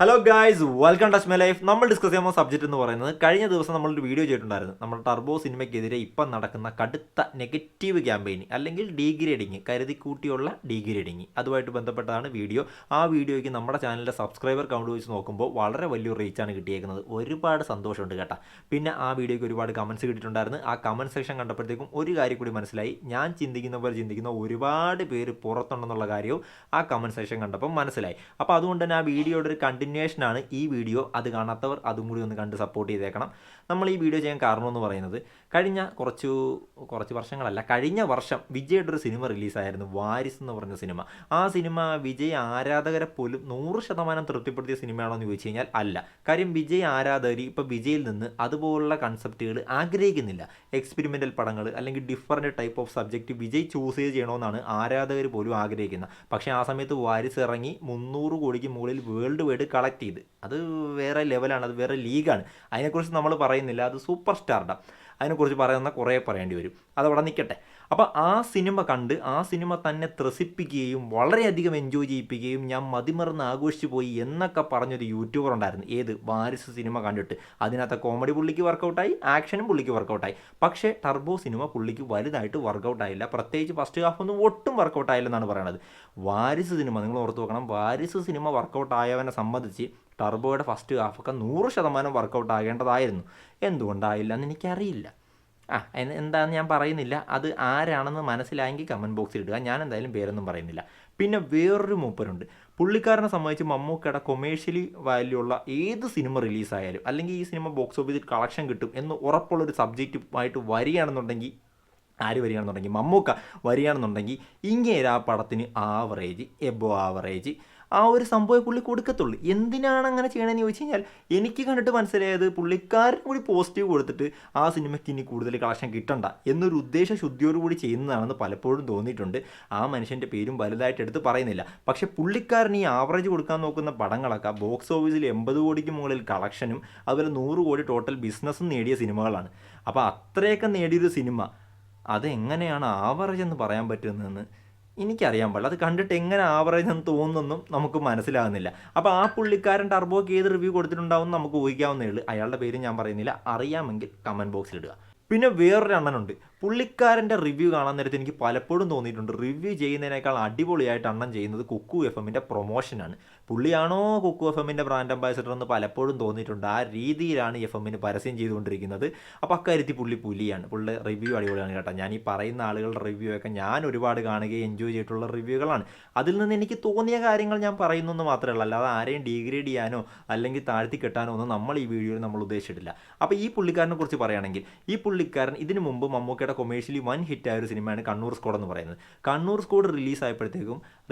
Hello guys welcome touch my life നമ്മൾ discuss ചെയ്യുമ്പോൾ subject എന്ന് പറയുന്നത് കഴിഞ്ഞ ദിവസം നമ്മളൊരു വീഡിയോ ചെയ്തിട്ടുണ്ടായിരുന്നു. നമ്മുടെ ടർബോ സിനിമയ്ക്കെതിരെ ഇപ്പം നടക്കുന്ന കടുത്ത നെഗറ്റീവ് ക്യാമ്പയിൻ അല്ലെങ്കിൽ ഡീഗ്രേഡിങ് കരുതി കൂട്ടിയുള്ള ഡീഗ്രേഡിങ് അതുമായിട്ട് ബന്ധപ്പെട്ടതാണ് വീഡിയോ ആ വീഡിയോയ്ക്ക് നമ്മുടെ ചാനലിലെ സബ്സ്ക്രൈബർ കൗണ്ട് വെച്ച് നോക്കുമ്പോൾ വളരെ വലിയൊരു റീച്ചാണ് കിട്ടിയേക്കുന്നത്. ഒരുപാട് സന്തോഷമുണ്ട് കേട്ടോ. പിന്നെ ആ വീഡിയോയ്ക്ക് ഒരുപാട് കമൻസ് കിട്ടിയിട്ടുണ്ടായിരുന്നു. ആ കമന്റ് സെക്ഷൻ കണ്ടപ്പോഴത്തേക്കും ഒരു കാര്യം കൂടി മനസ്സിലായി. ഞാൻ ചിന്തിക്കുന്ന പോലെ ചിന്തിക്കുന്ന ഒരുപാട് പേര് പുറത്തുണ്ടെന്നുള്ള കാര്യവും ആ കമന്റ് സെക്ഷൻ കണ്ടപ്പോൾ മനസ്സിലായി. അപ്പോൾ അതുകൊണ്ട് തന്നെ ആ വീഡിയോയുടെ ഒരു കണ്ടിന്യൂഷനാണ് ഈ വീഡിയോ അത് കാണാത്തവർ അതും കൂടി ഒന്ന് കണ്ട് സപ്പോർട്ട് ചെയ്തേക്കണം. നമ്മൾ ഈ വീഡിയോ ചെയ്യാൻ കാരണമെന്ന് പറയുന്നത് കഴിഞ്ഞ കുറച്ചു കുറച്ച് വർഷങ്ങളല്ല കഴിഞ്ഞ വർഷം വിജയുടെ ഒരു സിനിമ റിലീസായിരുന്നു വാരിസ് എന്ന് പറഞ്ഞ സിനിമ. ആ സിനിമ വിജയ് ആരാധകരെ പോലും നൂറ് ശതമാനം തൃപ്തിപ്പെടുത്തിയ സിനിമയാണോ എന്ന് ചോദിച്ചു കഴിഞ്ഞാൽ അല്ല. കാര്യം വിജയ് ആരാധകർ ഇപ്പോൾ വിജയിൽ നിന്ന് അതുപോലുള്ള കൺസെപ്റ്റുകൾ ആഗ്രഹിക്കുന്നില്ല. എക്സ്പെരിമെന്റൽ പടങ്ങൾ അല്ലെങ്കിൽ different type of subject Vijay choose ചെയ്ത് ചെയ്യണമെന്നാണ് ആരാധകർ പോലും ആഗ്രഹിക്കുന്നത്. പക്ഷേ ആ സമയത്ത് വാരിസ് ഇറങ്ങി മുന്നൂറ് കോടിക്ക് മുകളിൽ വേൾഡ് വൈഡ് കളക്ട് ചെയ്ത്. അത് വേറെ ലെവലാണ് അത് വേറെ ലീഗാണ് അതിനെക്കുറിച്ച് നമ്മൾ പറയുന്നില്ല. അത് സൂപ്പർ സ്റ്റാർഡാണ് അതിനെക്കുറിച്ച് പറയുന്ന കുറേ പറയേണ്ടി വരും. അതവിടെ നിൽക്കട്ടെ. അപ്പോൾ ആ സിനിമ കണ്ട് ആ സിനിമ തന്നെ ത്രസിപ്പിക്കുകയും വളരെയധികം എൻജോയ് ചെയ്യിപ്പിക്കുകയും ഞാൻ മതിമറന്ന് ആഘോഷിച്ചു പോയി എന്നൊക്കെ പറഞ്ഞൊരു യൂട്യൂബർ ഉണ്ടായിരുന്നു. ഏത്? വാരിസ് സിനിമ കണ്ടിട്ട്. അതിനകത്ത് കോമഡി പുള്ളിക്ക് വർക്കൗട്ടായി ആക്ഷനും പുള്ളിക്ക് വർക്കൗട്ടായി പക്ഷേ ടർബോ സിനിമ പുള്ളിക്ക് വലുതായിട്ട് വർക്കൗട്ടായില്ല പ്രത്യേകിച്ച് ഫസ്റ്റ് ഹാഫ് ഒന്നും ഒട്ടും വർക്കൗട്ടായില്ലെന്നാണ് പറയുന്നത് വാരിസ് സിനിമ നിങ്ങൾ ഓർത്ത് നോക്കണം വാരിസ് സിനിമ വർക്കൗട്ടായവനെ സംബന്ധിച്ച് ടർബോയുടെ ഫസ്റ്റ് ഹാഫൊക്കെ നൂറ് ശതമാനം വർക്കൗട്ട് ആകേണ്ടതായിരുന്നു. എന്തുകൊണ്ടായില്ല എന്ന് എനിക്കറിയില്ല. ആ എന്താണെന്ന് ഞാൻ പറയുന്നില്ല. അത് ആരാണെന്ന് മനസ്സിലായെങ്കിൽ കമന്റ് ബോക്സിൽ ഇടുക. ഞാൻ എന്തായാലും പേരൊന്നും പറയുന്നില്ല. പിന്നെ വേറൊരു മൂപ്പരുണ്ട്. പുള്ളിക്കാരനെ സംബന്ധിച്ച് മമ്മൂക്കയുടെ കൊമേഴ്ഷ്യലി വാല്യൂ ഉള്ള ഏത് സിനിമ റിലീസായാലും അല്ലെങ്കിൽ ഈ സിനിമ ബോക്സ് ഓഫീസിൽ കളക്ഷൻ കിട്ടും എന്ന് ഉറപ്പുള്ളൊരു സബ്ജക്റ്റ് ആയിട്ട് വരികയാണെന്നുണ്ടെങ്കിൽ ആര് വരികയാണെന്നുണ്ടെങ്കിൽ മമ്മൂക്ക വരികയാണെന്നുണ്ടെങ്കിൽ ഇങ്ങനെ ആ പടത്തിന് ആവറേജ് എബോ ആവറേജ് ആ ഒരു സംഭവം പുള്ളി കൊടുക്കത്തുള്ളൂ. എന്തിനാണ് അങ്ങനെ ചെയ്യണമെന്ന് ചോദിച്ചു കഴിഞ്ഞാൽ എനിക്ക് കണ്ടിട്ട് മനസ്സിലായത് പുള്ളിക്കാരൻ കൂടി പോസിറ്റീവ് കൊടുത്തിട്ട് ആ സിനിമയ്ക്ക് ഇനി കൂടുതൽ കളക്ഷൻ കിട്ടണ്ട എന്നൊരു ഉദ്ദേശ ശുദ്ധിയോടുകൂടി ചെയ്യുന്നതാണെന്ന് പലപ്പോഴും തോന്നിയിട്ടുണ്ട്. ആ മനുഷ്യന്റെ പേരും വലുതായിട്ട് എടുത്ത് പറയുന്നില്ല. പക്ഷേ പുള്ളിക്കാരൻ ഈ ആവറേജ് കൊടുക്കാൻ നോക്കുന്ന പടങ്ങളൊക്കെ ബോക്സ് ഓഫീസിൽ എൺപത് കോടിക്ക് മുകളിൽ കളക്ഷനും അതുപോലെ നൂറ് കോടി ടോട്ടൽ ബിസിനസ്സും നേടിയ സിനിമകളാണ്. അപ്പോൾ അത്രയൊക്കെ നേടിയൊരു സിനിമ അതെങ്ങനെയാണ് ആവറേജ് എന്ന് പറയാൻ പറ്റുന്നതെന്ന് എനിക്കറിയാൻ പാടില്ല. അത് കണ്ടിട്ട് എങ്ങനെ ആവറേജ് എന്ന് തോന്നുന്നൊന്നും നമുക്ക് മനസ്സിലാകുന്നില്ല. അപ്പോൾ ആ പുള്ളിക്കാരൻ ടർബോക്ക് ഏത് റിവ്യൂ കൊടുത്തിട്ടുണ്ടാവും നമുക്ക് ഊഹിക്കാവുന്നേ ഉള്ളൂ. അയാളുടെ പേര് ഞാൻ പറയുന്നില്ല. അറിയാമെങ്കിൽ കമന്റ് ബോക്സിൽ ഇടുക. പിന്നെ വേറൊരു അണ്ണനുണ്ട്. പുള്ളിക്കാരന്റെ റിവ്യൂ കാണാൻ നേരത്ത് എനിക്ക് പലപ്പോഴും തോന്നിയിട്ടുണ്ട്. റിവ്യൂ ചെയ്യുന്നതിനേക്കാൾ അടിപൊളിയായിട്ട് അണ്ണൻ ചെയ്യുന്നത് കുക്കു എഫ് എമ്മിന്റെ പ്രൊമോഷനാണ്. പുള്ളിയാണോ കുക്കു എഫ് എമ്മിന്റെ ബ്രാൻഡ് അംബാസിഡർ എന്ന് പലപ്പോഴും തോന്നിയിട്ടുണ്ട്. ആ രീതിയിലാണ് എഫ് എമ്മിന് പരസ്യം ചെയ്തുകൊണ്ടിരിക്കുന്നത്. അപ്പോൾ അക്കാര്യത്തിൽ പുള്ളി പുലിയാണ്. പുള്ളി റിവ്യൂ അടിപൊളിയാണ് കേട്ടോ. ഞാൻ ഈ പറയുന്ന ആളുകളുടെ റിവ്യൂ ഒക്കെ ഞാൻ ഒരുപാട് കാണുകയും എൻജോയ് ചെയ്തിട്ടുള്ള റിവ്യൂകളാണ്. അതിൽ നിന്ന് എനിക്ക് തോന്നിയ കാര്യങ്ങൾ ഞാൻ പറയുന്നു എന്ന് മാത്രമേ ഉള്ളൂ അല്ലാതെ ആരെയും ഡീഗ്രേഡ് ചെയ്യാനോ അല്ലെങ്കിൽ താഴ്ത്തി കെട്ടാനോ ഒന്നും നമ്മൾ ഈ വീഡിയോയിൽ നമ്മൾ ഉദ്ദേശിച്ചിട്ടില്ല. അപ്പോൾ ഈ പുള്ളിക്കാരനെ കുറിച്ച് പറയുകയാണെങ്കിൽ ഈ പുള്ളിക്കാരൻ ഇതിനു മുമ്പ് മമ്മൂക്കയുടെ കൊമേഴ്ഷ്യലി വൻ ഹിറ്റായ ഒരു സിനിമയാണ് കണ്ണൂർ സ്കോഡ് എന്ന് പറയുന്നത്. കണ്ണൂർ സ്കോഡ് റിലീസ്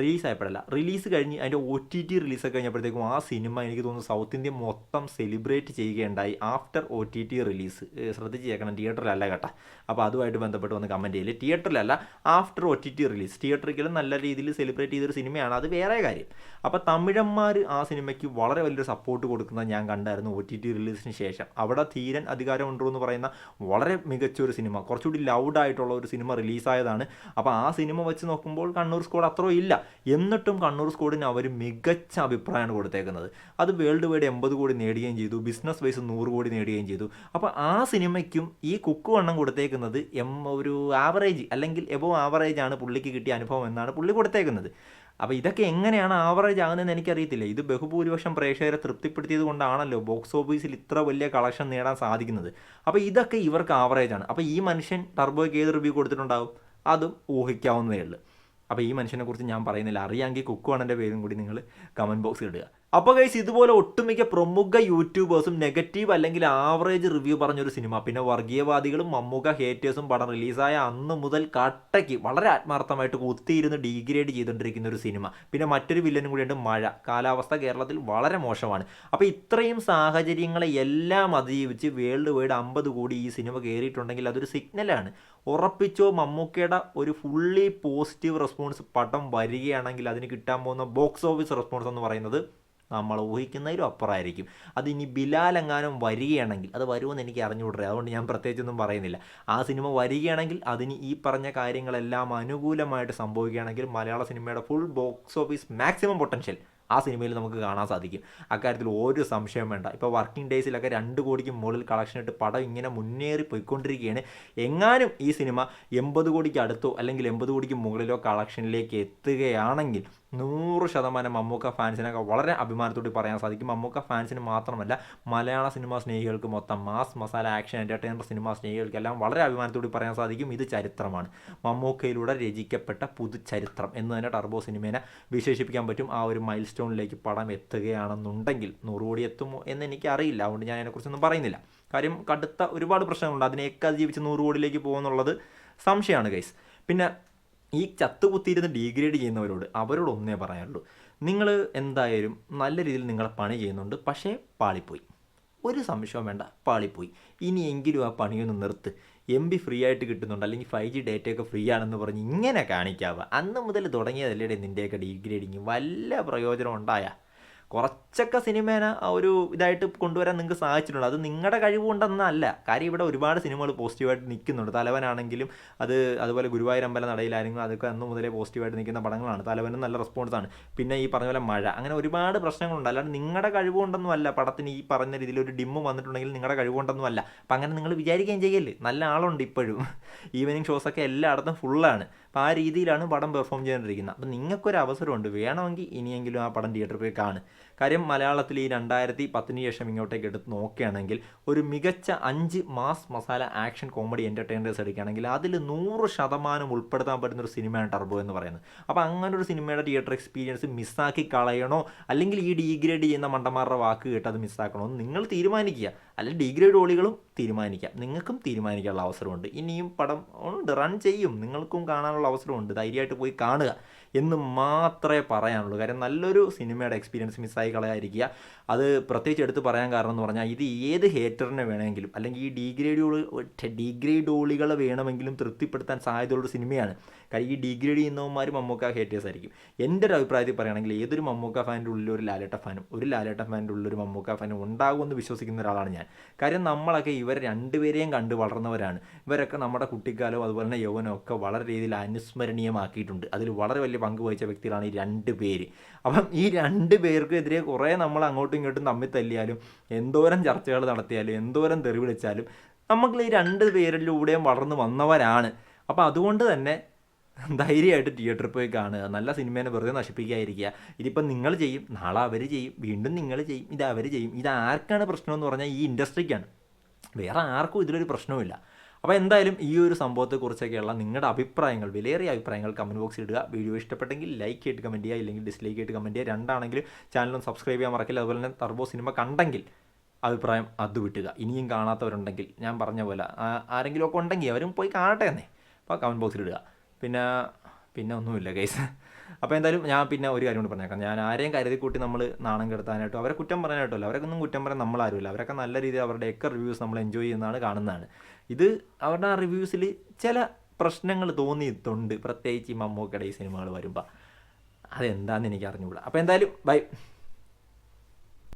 ആയപ്പോഴത്തേക്കും റിലീസ് കഴിഞ്ഞ് അതിന്റെ ഒ ടി ടി റിലീസ് കഴിഞ്ഞപ്പോഴത്തേക്കും ആ സിനിമ എനിക്ക് തോന്നുന്നു സൗത്ത് ഇന്ത്യ മൊത്തം സെലിബ്രേറ്റ് ചെയ്യുകയുണ്ടായി after O T T release. ശ്രദ്ധിച്ച് ചേക്കണം തിയേറ്ററിലല്ല കേട്ടോ. അപ്പോൾ അതുമായിട്ട് ബന്ധപ്പെട്ട് വന്ന് കമന്റ് ചെയ്യില്ല തിയേറ്ററിലല്ല after O T T release. തിയേറ്ററിലും നല്ല രീതിയിൽ സെലിബ്രേറ്റ് ചെയ്തൊരു സിനിമയാണ്. അത് വേറെ കാര്യം. അപ്പോൾ തമിഴന്മാർ ആ സിനിമയ്ക്ക് വളരെ വലിയൊരു സപ്പോർട്ട് കൊടുക്കുന്നത് ഞാൻ കണ്ടായിരുന്നു ഒ ടി ടി റിലീസിന് ശേഷം. അവിടെ ധീരൻ അധികാരമുണ്ടോ എന്ന് പറയുന്ന വളരെ മികച്ച ഒരു സിനിമ. കുറച്ചുകൂടി ലൗഡായിട്ടുള്ള ഒരു സിനിമ റിലീസായതാണ്. അപ്പോൾ ആ സിനിമ വെച്ച് നോക്കുമ്പോൾ കണ്ണൂർ സ്കോഡ് അത്രയും ഇല്ല. എന്നിട്ടും കണ്ണൂർ സ്കൂളിന് അവർ മികച്ച അഭിപ്രായമാണ് കൊടുത്തേക്കുന്നത്. അത് വേൾഡ് വൈഡ് എൺപത് കോടി നേടുകയും ചെയ്തു ബിസിനസ് വൈസ് നൂറ് കോടി നേടുകയും ചെയ്തു. അപ്പോൾ ആ സിനിമയ്ക്കും ഈ കുക്കു വണ്ണം കൊടുത്തേക്കുന്നത് എം ഒരു ആവറേജ് അല്ലെങ്കിൽ എബോ ആവറേജ് ആണ് പുള്ളിക്ക് കിട്ടിയ അനുഭവം എന്നാണ് പുള്ളി കൊടുത്തേക്കുന്നത്. അപ്പോൾ ഇതൊക്കെ എങ്ങനെയാണ് ആവറേജ് ആകുന്നതെന്ന് എനിക്കറിയത്തില്ല. ഇത് ബഹുഭൂരിപക്ഷം പ്രേക്ഷകരെ തൃപ്തിപ്പെടുത്തിയത് കൊണ്ടാണല്ലോ ബോക്സ് ഓഫീസിൽ ഇത്ര വലിയ കളക്ഷൻ നേടാൻ സാധിക്കുന്നത്. അപ്പോൾ ഇതൊക്കെ ഇവർക്ക് ആവറേജ് ആണ്. അപ്പോൾ ഈ മനുഷ്യൻ ടർബോയ്ക്ക് ഏത് റിവ്യൂ കൊടുത്തിട്ടുണ്ടാവും. അതും ഊഹിക്കാവുന്നതേ ഉള്ളൂ. അപ്പോൾ ഈ മനുഷ്യനെ കുറിച്ച് ഞാൻ പറയുന്നില്ല. അറിയാമെങ്കിൽ കുക്കുവാണെന്റെ പേരും കൂടി നിങ്ങൾ കമന്റ് ബോക്സിൽ ഇടുക. അപ്പോൾ ഗൈസ് ഇതുപോലെ ഒട്ടുമിക്ക പ്രമുഖ യൂട്യൂബേഴ്സും നെഗറ്റീവ് അല്ലെങ്കിൽ ആവറേജ് റിവ്യൂ പറഞ്ഞൊരു സിനിമ പിന്നെ വർഗീയവാദികളും മമ്മുക ഹേറ്റേഴ്സും പടം റിലീസായ അന്ന് മുതൽ കട്ടയ്ക്ക് വളരെ ആത്മാർത്ഥമായിട്ട് കുത്തിയിരുന്ന് ഡീഗ്രേഡ് ചെയ്തുകൊണ്ടിരിക്കുന്ന ഒരു സിനിമ പിന്നെ മറ്റൊരു വില്ലനും കൂടിയുണ്ട് മഴ. കാലാവസ്ഥ കേരളത്തിൽ വളരെ മോശമാണ്. അപ്പോൾ ഇത്രയും സാഹചര്യങ്ങളെ എല്ലാം അതിജീവിച്ച് വേൾഡ് വൈഡ് അമ്പത് കോടി ഈ സിനിമ കയറിയിട്ടുണ്ടെങ്കിൽ അതൊരു സിഗ്നലാണ് ഉറപ്പിച്ചോ മമ്മൂക്കയുടെ ഒരു ഫുള്ളി പോസിറ്റീവ് റെസ്പോൺസ് പടം വരികയാണെങ്കിൽ അതിന് കിട്ടാൻ പോകുന്ന ബോക്സ് ഓഫീസ് റെസ്പോൺസ് എന്ന് പറയുന്നത് നമ്മൾ ഊഹിക്കുന്നതിലും അപ്പുറമായിരിക്കും അത് ഇനി ബിലാൽ എങ്ങാനും വരികയാണെങ്കിൽ അത് വരുമെന്ന് എനിക്ക് അറിഞ്ഞുകൂടേ അതുകൊണ്ട് ഞാൻ പ്രത്യേകിച്ചൊന്നും പറയുന്നില്ല. ആ സിനിമ വരികയാണെങ്കിൽ അതിന് ഈ പറഞ്ഞ കാര്യങ്ങളെല്ലാം അനുകൂലമായിട്ട് സംഭവിക്കുകയാണെങ്കിൽ മലയാള സിനിമയുടെ full box office maximum potential ആ സിനിമയിൽ നമുക്ക് കാണാൻ സാധിക്കും. അക്കാര്യത്തിൽ ഒരു സംശയം വേണ്ട. ഇപ്പോൾ വർക്കിംഗ് ഡേയ്സിലൊക്കെ രണ്ട് കോടിക്ക് മുകളിൽ കളക്ഷൻ ഇട്ട് പടം ഇങ്ങനെ മുന്നേറി പോയിക്കൊണ്ടിരിക്കുകയാണ്. എങ്ങാനും ഈ സിനിമ എൺപത് കോടിക്ക് അടുത്തോ അല്ലെങ്കിൽ എൺപത് കോടിക്ക് മുകളിലോ കളക്ഷനിലേക്ക് എത്തുകയാണെങ്കിൽ നൂറ് ശതമാനം മമ്മൂക്ക ഫാൻസിനൊക്കെ വളരെ അഭിമാനത്തോടെ പറയാൻ സാധിക്കും. മമ്മൂക്ക ഫാൻസിന് മാത്രമല്ല മലയാള സിനിമാ സ്നേഹികൾക്ക് മൊത്തം mass masala action entertainer cinema സ്നേഹികൾക്കെല്ലാം വളരെ അഭിമാനത്തോടെ പറയാൻ സാധിക്കും. ഇത് ചരിത്രമാണ്. മമ്മൂക്കയിലൂടെ രചിക്കപ്പെട്ട പുതുചരിത്രം എന്ന് തന്നെ ടർബോ സിനിമേനെ വിശേഷിപ്പിക്കാൻ പറ്റും. ആ ഒരു മൈൽ സ്റ്റോണിലേക്ക് പടം എത്തുകയാണെന്നുണ്ടെങ്കിൽ നൂറുകോടി എത്തുമോ എന്ന് എനിക്ക് അറിയില്ല അതുകൊണ്ട് ഞാൻ അതിനെക്കുറിച്ചൊന്നും പറയുന്നില്ല. കാര്യം കടുത്ത ഒരുപാട് പ്രശ്നങ്ങളുണ്ട്. അതിനെയൊക്കെ അതിജീവിച്ച് നൂറുകോടിയിലേക്ക് പോകുന്നുള്ളത് സംശയമാണ് ഗൈസ് പിന്നെ ഈ ചത്തുകുത്തിയിരുന്ന് ഡീഗ്രേഡ് ചെയ്യുന്നവരോട് അവരോട് ഒന്നേ പറയാനുള്ളൂ. നിങ്ങൾ എന്തായാലും നല്ല രീതിയിൽ നിങ്ങളെ പണി ചെയ്യുന്നുണ്ട് പക്ഷേ പാളിപ്പോയി. ഒരു സംശയവും വേണ്ട പാളിപ്പോയി. ഇനിയെങ്കിലും ആ പണിയൊന്ന് നിർത്ത്. എം ബി ഫ്രീ ആയിട്ട് കിട്ടുന്നുണ്ട് അല്ലെങ്കിൽ ഫൈവ് ജി ഡേറ്റയൊക്കെ ഫ്രീ ആണെന്ന് പറഞ്ഞ് ഇങ്ങനെ കാണിക്കാവുക അന്ന് മുതൽ തുടങ്ങിയതല്ലേ നിന്റെയൊക്കെ ഡീഗ്രേഡിങ് വല്ല പ്രയോജനം ഉണ്ടായാ? കുറച്ചൊക്കെ സിനിമേനെ ഒരു ഇതായിട്ട് കൊണ്ടുവരാൻ നിങ്ങൾക്ക് സാധിച്ചിട്ടുണ്ട് അത് നിങ്ങളുടെ കഴിവുകൊണ്ടെന്നല്ല. കാര്യം ഇവിടെ ഒരുപാട് സിനിമകൾ പോസിറ്റീവായിട്ട് നിൽക്കുന്നുണ്ട്. തലവനാണെങ്കിലും അത് അതുപോലെ ഗുരുവായൂർ അമ്പല നടയിലായിരുന്നു. അതൊക്കെ അന്ന് മുതലേ പോസിറ്റീവായിട്ട് നിൽക്കുന്ന പടങ്ങളാണ്. തലവനും നല്ല റെസ്പോൺസാണ് പിന്നെ ഈ പറഞ്ഞ പോലെ മഴ. അങ്ങനെ ഒരുപാട് പ്രശ്നങ്ങളുണ്ട്. അല്ലാണ്ട് നിങ്ങളുടെ കഴിവുകൊണ്ടൊന്നും അല്ല പടത്തിന് ഈ പറഞ്ഞ രീതിയിൽ ഒരു ഡിമ്മ് വന്നിട്ടുണ്ടെങ്കിൽ നിങ്ങളുടെ കഴിവുകൊണ്ടൊന്നും അല്ല അപ്പം അങ്ങനെ നിങ്ങൾ വിചാരിക്കുകയും ചെയ്യല്ലേ? നല്ല ആളുണ്ട് ഇപ്പോഴും. ഈവനിങ് ഷോസൊക്കെ എല്ലായിടത്തും ഫുള്ളാണ്. അപ്പോൾ ആ രീതിയിലാണ് പടം പെർഫോം ചെയ്തുകൊണ്ടിരിക്കുന്നത് അപ്പം നിങ്ങൾക്കൊരു അവസരമുണ്ട്. വേണമെങ്കിൽ ഇനിയെങ്കിലും ആ പടം തിയേറ്ററിൽ പോയി കാണും കാര്യം മലയാളത്തിൽ ഈ രണ്ടായിരത്തി പത്തിന് ശേഷം ഇങ്ങോട്ടേക്ക് എടുത്ത് നോക്കുകയാണെങ്കിൽ ഒരു മികച്ച അഞ്ച് mass masala action comedy entertainers എടുക്കുകയാണെങ്കിൽ അതിൽ നൂറ് ശതമാനം ഉൾപ്പെടുത്താൻ പറ്റുന്ന ഒരു സിനിമയാണ് ടർബോ എന്ന് പറയുന്നത്. അപ്പോൾ അങ്ങനെ ഒരു സിനിമയുടെ തിയേറ്റർ എക്സ്പീരിയൻസ് മിസ്സാക്കി കളയണോ? അല്ലെങ്കിൽ ഈ ഡീഗ്രേഡ് ചെയ്യുന്ന മണ്ടന്മാരുടെ വാക്ക് കേട്ട് അത് മിസ്സാക്കണോ എന്ന് നിങ്ങൾ തീരുമാനിക്കുക. അല്ലെങ്കിൽ ഡിഗ്രേഡ് ഓളികളും തീരുമാനിക്കാം. നിങ്ങൾക്കും തീരുമാനിക്കാനുള്ള അവസരമുണ്ട്. ഇനിയും പടം ഉണ്ട് റൺ ചെയ്യും. നിങ്ങൾക്കും കാണാനുള്ള അവസരമുണ്ട്. ധൈര്യമായിട്ട് പോയി കാണുക എന്ന് മാത്രമേ പറയാനുള്ളൂ. കാര്യം നല്ലൊരു സിനിമയുടെ എക്സ്പീരിയൻസ് മിസ്സായി കളയാതിരിക്കുക. അത് പ്രത്യേകിച്ച് എടുത്ത് പറയാൻ കാരണം എന്ന് പറഞ്ഞാൽ ഇത് ഏത് ഹേറ്ററിനെ വേണമെങ്കിലും അല്ലെങ്കിൽ ഈ ഡിഗ്രേഡ് ഡിഗ്രേഡ് ഓളികളെ വേണമെങ്കിലും തൃപ്തിപ്പെടുത്താൻ സാധ്യതയുള്ള സിനിമയാണ്. കാര്യം ഈ ഡിഗ്രേഡ് ചെയ്യുന്നവന്മാർ മമ്മൂക്ക ഹേറ്റേഴ്സ് ആയിരിക്കും. എന്റെ ഒരു അഭിപ്രായത്തിൽ പറയുകയാണെങ്കിൽ ഏതൊരു മമ്മൂക്ക ഫാനിന്റെ ഉള്ളിൽ ഒരു ലാലേട്ട ഫാനും ഒരു ലാലേട്ട ഫാനിന്റെ ഉള്ളിൽ ഒരു മമ്മൂക്ക ഫാനും ഉണ്ടാകുമെന്ന് വിശ്വസിക്കുന്ന ഒരാളാണ് ഞാൻ. കാര്യം നമ്മളൊക്കെ ഇവർ രണ്ടുപേരെയും കണ്ട് വളർന്നവരാണ്. ഇവരൊക്കെ നമ്മുടെ കുട്ടിക്കാലവും അതുപോലെ തന്നെ യൗവനവും ഒക്കെ വളരെ രീതിയിൽ അനുസ്മരണീയമാക്കിയിട്ടുണ്ട്. അതിൽ വളരെ വലിയ പങ്ക് വഹിച്ച വ്യക്തികളാണ് ഈ രണ്ട് പേര്. അപ്പം ഈ രണ്ട് പേർക്കെതിരെ കുറേ നമ്മൾ അങ്ങോട്ടും ഇങ്ങോട്ടും തമ്മിൽ തല്ലിയാലും എന്തോരം ചർച്ചകൾ നടത്തിയാലും എന്തോരം തെറിവിളിച്ചാലും നമുക്ക് ഈ രണ്ട് പേരിലൂടെയും വളർന്നു വന്നവരാണ്. അപ്പോൾ അതുകൊണ്ട് തന്നെ ധൈര്യമായിട്ട് തിയേറ്ററിൽ പോയി കാണുക. നല്ല സിനിമേനെ വെറുതെ നശിപ്പിക്കാതിരിക്കുക. ഇതിപ്പം നിങ്ങൾ ചെയ്യും നാളെ അവർ ചെയ്യും വീണ്ടും നിങ്ങൾ ചെയ്യും ഇത് അവർ ചെയ്യും. ഇത് ആർക്കാണ് പ്രശ്നമെന്ന് പറഞ്ഞാൽ ഈ ഇൻഡസ്ട്രിക്കാണ്. വേറെ ആർക്കും ഇതിലൊരു പ്രശ്നവുമില്ല. അപ്പോൾ എന്തായാലും ഈ ഒരു സംഭവത്തെക്കുറിച്ചൊക്കെയുള്ള നിങ്ങളുടെ അഭിപ്രായങ്ങൾ വിലയേറിയ അഭിപ്രായങ്ങൾ കമന്റ് ബോക്സിൽ ഇടുക. വീഡിയോ ഇഷ്ടപ്പെട്ടെങ്കിൽ ലൈക്ക് ചെയ്തിട്ട് കമന്റ് ചെയ്യുക. ഇല്ലെങ്കിൽ ഡിസ്ലൈക്ക് ചെയ്തിട്ട് കമന്റ് ചെയ്യുക. രണ്ടാണെങ്കിലും ചാനലും സബ്സ്ക്രൈബ് ചെയ്യാൻ മറക്കില്ല. അതുപോലെ തന്നെ ടർബോ സിനിമ കണ്ടെങ്കിൽ അഭിപ്രായം അത് വിട്ടുക. ഇനിയും കാണാത്തവരുണ്ടെങ്കിൽ ഞാൻ പറഞ്ഞ പോലെ ആരെങ്കിലുമൊക്കെ ഉണ്ടെങ്കിൽ അവരും പോയി കാണട്ടെ എന്നേ. അപ്പോൾ കമന്റ് ബോക്സിൽ ഇടുക. പിന്നെ പിന്നെ ഒന്നുമില്ല കേസ് അപ്പോൾ എന്തായാലും ഞാൻ പിന്നെ ഒരു കാര്യം കൂടി പറഞ്ഞേക്കാം. ഞാൻ ആരെയും കരുതി കൂട്ടി നമ്മൾ നാണം കെടുത്താനായിട്ടോ അവരെ കുറ്റം പറയാനായിട്ടോ അല്ല അവരൊക്കെ കുറ്റം പറയാൻ നമ്മൾ ഇല്ല അവരൊക്കെ നല്ല രീതിയിൽ അവരുടെയൊക്കെ റിവ്യൂസ് നമ്മൾ എൻജോയ് ചെയ്യുന്നതാണ് കാണുന്നതാണ്. ഇത് അവരുടെ ആ റിവ്യൂസിൽ ചില പ്രശ്നങ്ങൾ തോന്നിയിട്ടുണ്ട്. പ്രത്യേകിച്ച് ഈ മമ്മൂക്കയുടെ ഈ സിനിമകൾ വരുമ്പോൾ അതെന്താണെന്ന് എനിക്ക് അറിഞ്ഞുകൂടാ അപ്പോൾ എന്തായാലും ബൈ